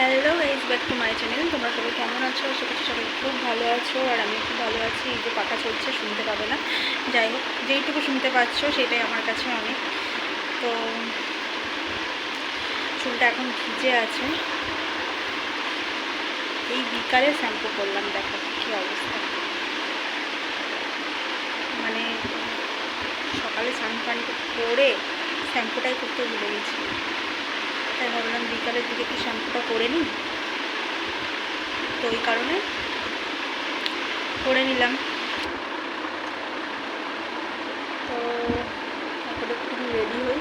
Hello guys back to my channel. তোমরা সবাই কেমন আছো? আশা করছি সবাই খুব ভালো আছো, আর আমি খুব ভালো আছি। এই যে পাখা চলছে, শুনতে পাবে না। যাই হোক, যেইটুকু শুনতে পাচ্ছ, সেটাই আমার কাছে অনেক। তো, চুলটা এখন ভিজে আছে। এই বিকালে শ্যাম্পু করলাম, দেখো কী অবস্থা। মানে সকালে স্নান ফান করে শ্যাম্পুটাই করতে ভুলে গেছি। তাই ভাবলাম বিকালের দিকে কি শ্যাম্পুটা করে নিই। তো ওই কারণে করে নিলাম। তো তারপরে একটু রেডি হই।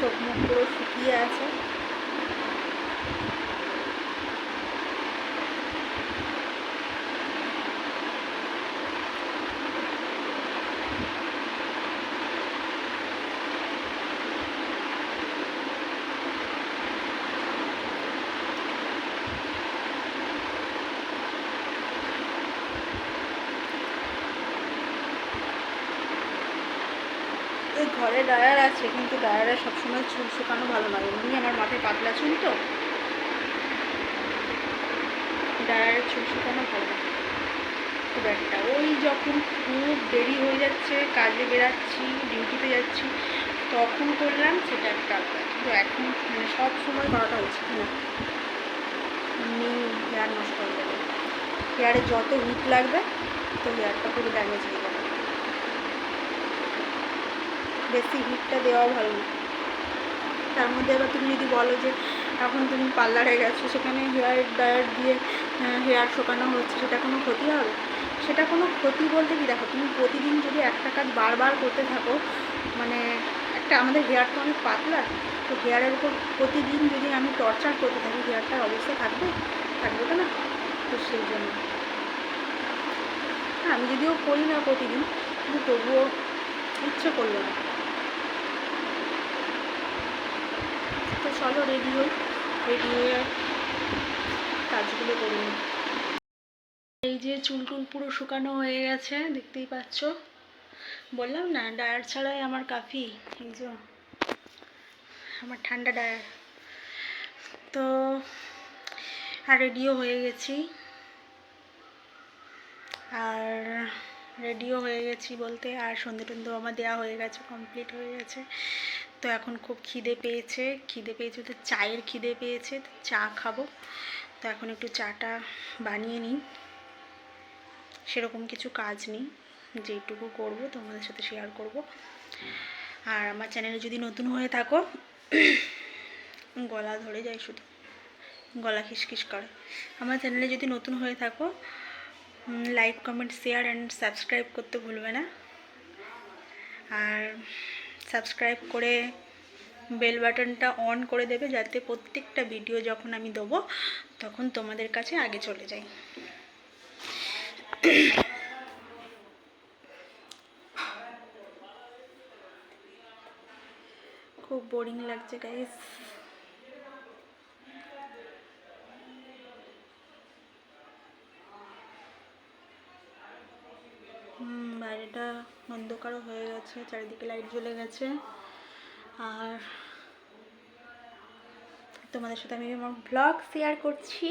চোখ মুখ পুরো শুকিয়ে আছে। এই ঘরে ড্রায়ার আছে, কিন্তু ড্রায়ারে সবসময় চুল শুকানো ভালো লাগে। এমনি আমার মাথায় পাতলা চুল তো। ড্রায়ারে চুল শুকানো ভালো লাগে। খুব একটা। ওই যখন খুব দেরি হয়ে যাচ্ছে, কাজে বেরাচ্ছি, ডিউটিতে যাচ্ছি, তখন করলাম সেটা একটা কিন্তু এখন মানে সব সময় করাটা উচিত না। এমনি হেয়ার নষ্ট হয়ে যাবে। হেয়ারে যত হিট লাগবে, তো হেয়ারটা পুরো ড্যামেজ হয়ে যাবে। বেশি হিটটা দেওয়া ভালো তার মধ্যে আবার তুমি যদি বলো যে এখন তুমি পার্লারে গেছো, সেখানে হেয়ার ড্রায়ার দিয়ে হেয়ার শোকানো হচ্ছে, সেটা কোনো ক্ষতি হবে? সেটা কোনো ক্ষতি বলতে কি? দেখো, তুমি প্রতিদিন যদি একটা কাজ বারবার করতে থাকো মানে একটা আমাদের হেয়ারটা অনেক পাতলা, তো হেয়ারের উপর প্রতিদিন যদি আমি টর্চার করতে থাকি হেয়ারটার অবস্থা থাকবে? থাকবে তো না? তো সেই জন্য। হ্যাঁ আমি যদিও করি না প্রতিদিন, কিন্তু তবুও ইচ্ছে করল না। চলো রেডি হই রেডি হয়ে কাজগুলো করি নিই। এই যে চুল টুল পুরো শুকানো হয়ে গেছে, দেখতেই পাচ্ছ। বললাম না, ডায়ার ছাড়াই আমার কাফি, এই যে আমার ঠান্ডা ডায়ার। তো, আর রেডিও হয়ে গেছি। আর রেডিও হয়ে গেছি বলতে, আর সন্ধে টন্ধে আমার দেওয়া হয়ে গেছে কমপ্লিট হয়ে গেছে। তো এখন খুব খিদে পেয়েছে খিদে পেয়েছে তো চায়ের খিদে পেয়েছে চা খাব। তো এখন একটু চাটা বানিয়ে নিই। সেরকম কিছু কাজ নেই, যেটুকু করব তোমাদের সাথে শেয়ার করব। আর আমার চ্যানেলে যদি নতুন হয়ে থাকো, গলা ধরে যায় শুধু, গলা খিসখিস করে। আমার চ্যানেলে যদি নতুন হয়ে থাকো like comment share and subscribe করতে ভুলবে না। আর সাবস্ক্রাইব করে বেল বাটনটা অন করে দেবে যাতে প্রত্যেকটা ভিডিও যখন আমি দেবো, তখন তোমাদের কাছে আগে চলে যায়। খুব বোরিং লাগছে গাইস বাইরেটা অন্ধকারও হয়ে গেছে, চারিদিকে লাইট জ্বলে গেছে। আর তোমাদের সাথে আমি আমার ব্লগ শেয়ার করছি।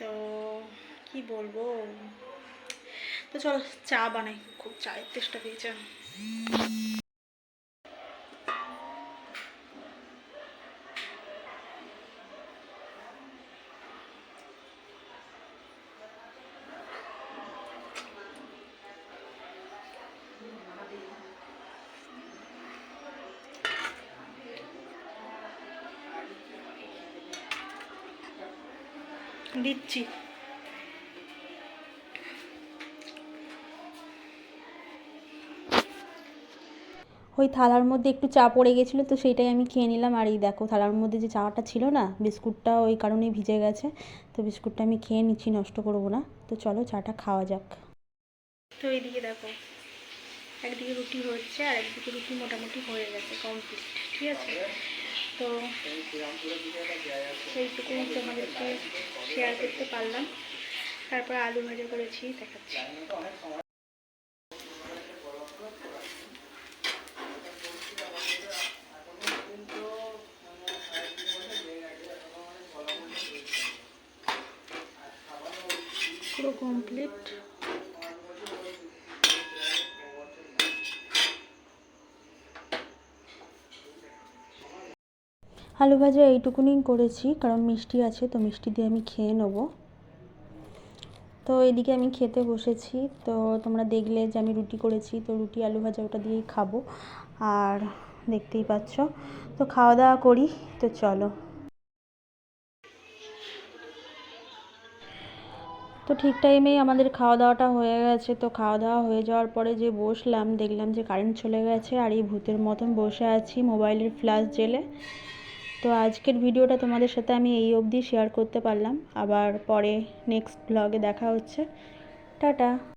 তো কি বলব? তো চলো চা বানাই, খুব চায়ের চেষ্টা পেয়েছে। দিচ্ছি। ওই থালার মধ্যে একটু চা পড়ে গেছিল তো সেইটাই আমি খেয়ে নিলাম। আর এই দেখো থালার মধ্যে যে চাটা ছিল না বিস্কুটটা ওই কারণেই ভিজে গেছে তো বিস্কুটটা আমি খেয়ে নিচ্ছি নষ্ট করব না। তো চলো চাটা খাওয়া যাক। তো এইদিকে দেখো একদিকে রুটি হচ্ছে আর একদিকে রুটি মোটামুটি হয়ে গেছে কমপ্লিট ঠিক আছে? তো সেইটুকুই তোমাদেরকে শেয়ার করতে পারলাম। তারপর আলু ভাজা করেছি দেখাচ্ছি। পুরো কমপ্লিট আলু ভাজা এইটুকুনি করেছি, কারণ মিষ্টি আছে, তো মিষ্টি দিয়ে আমি খেয়ে নেব। তো এদিকে আমি খেতে বসেছি, তো তোমরা দেখলে যে আমি রুটি করেছি, তো রুটি, আলু ভাজা ওটা দিয়েই খাব। আর দেখতেই পাচ্ছ, তো খাওয়া দাওয়া করি, তো চলো। তো ঠিক টাইমেই আমাদের খাওয়া দাওয়াটা হয়ে গেছে, তো খাওয়া দাওয়া হয়ে যাওয়ার পরে যে বসলাম, দেখলাম যে কারেন্ট চলে গেছে, আর এই ভূতের মতন বসে আছি মোবাইলের ফ্ল্যাশ জেলে। তো আজকের ভিডিওটা তোমাদের সাথে আমি এই অবধি শেয়ার করতে পারলাম। আবার পরে নেক্সট ব্লগে দেখা হচ্ছে। টাটা।